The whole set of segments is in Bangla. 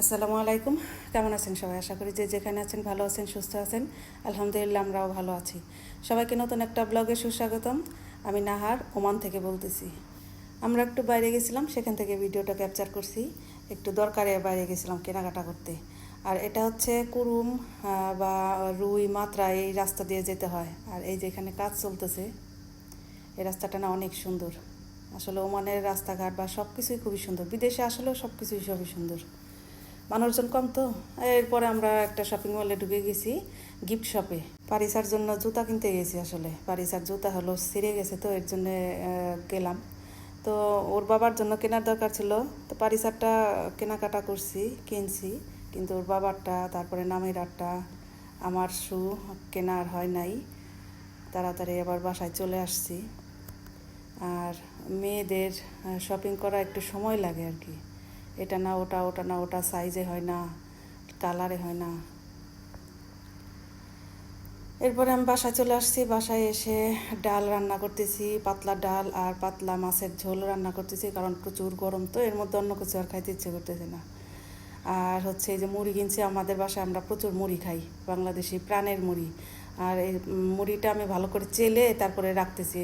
আসসালামু আলাইকুম। কেমন আছেন সবাই? আশা করি যে যেখানে আছেন ভালো আছেন, সুস্থ আছেন। আলহামদুলিল্লাহ, আমরাও ভালো আছি। সবাইকে নতুন একটা ব্লগে সুস্বাগতম। আমি নাহার, ওমান থেকে বলতেছি। আমরা একটু বাইরে গেছিলাম, সেখান থেকে ভিডিওটা ক্যাপচার করছি। একটু দরকারে বাইরে গেছিলাম কেনাকাটা করতে। আর এটা হচ্ছে কুরুম বা রুই, মাত্রা, এই রাস্তা দিয়ে যেতে হয়। আর এই যে এখানে কাজ চলতেছে, এই রাস্তাটা না অনেক সুন্দর। আসলে ওমানের রাস্তাঘাট বা সব কিছুই খুবই সুন্দর। বিদেশে আসলেও সব কিছুই সবই সুন্দর। মানুষজন কম তো। এরপরে আমরা একটা শপিং মলে ঢুকে গেছি গিফট শপে পারিসার জন্য জুতা কিনতে গেছি আসলে। পারিসার জুতা হলো ছিঁড়ে গেছে তো, এর জন্য গেলাম। তো ওর বাবার জন্য কেনার দরকার ছিল। তো পারিসারটা কেনাকাটা করছি, কিনছি। কিন্তু ওর বাবারটা, তারপরে নামের আটটা, আমার শু কেনার হয় নাই। তাড়াতাড়ি আবার বাসায় চলে আসছি। আর মেয়েদের শপিং করা একটু সময় লাগে আর কি। এটা না, ওটা ওটা না, ওটা সাইজে হয় না কালারে হয় না। এরপরে আমি বাসায় চলে আসছি, বাসায় এসে ডাল রান্না করতেছি, পাতলা ডাল আর পাতলা মাছের ঝোল রান্না করতেছি, কারণ প্রচুর গরম তো, এর মধ্যে অন্য কিছু আর খাইতে ইচ্ছে করতেছে না। আর হচ্ছে এই যে মুড়ি কিনছি, আমাদের বাসায় আমরা প্রচুর মুড়ি খাই, বাংলাদেশি প্রাণের মুড়ি। আর এই মুড়িটা আমি ভালো করে চেলে তারপরে রাখতেছি,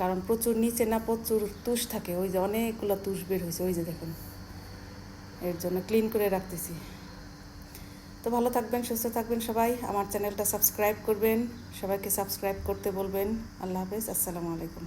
কারণ প্রচুর নিচে না প্রচুর তুষ থাকে, ওই যে অনেকগুলো তুষ বের হয়েছে, ওই যে দেখুন। এর জন্য ক্লিন করে রাখতেছি। তো ভালো থাকবেন, সুস্থ থাকবেন সবাই। আমার চ্যানেলটা সাবস্ক্রাইব করবেন, সবাইকে সাবস্ক্রাইব করতে বলবেন। আল্লাহ হাফেজ, আসসালামু আলাইকুম।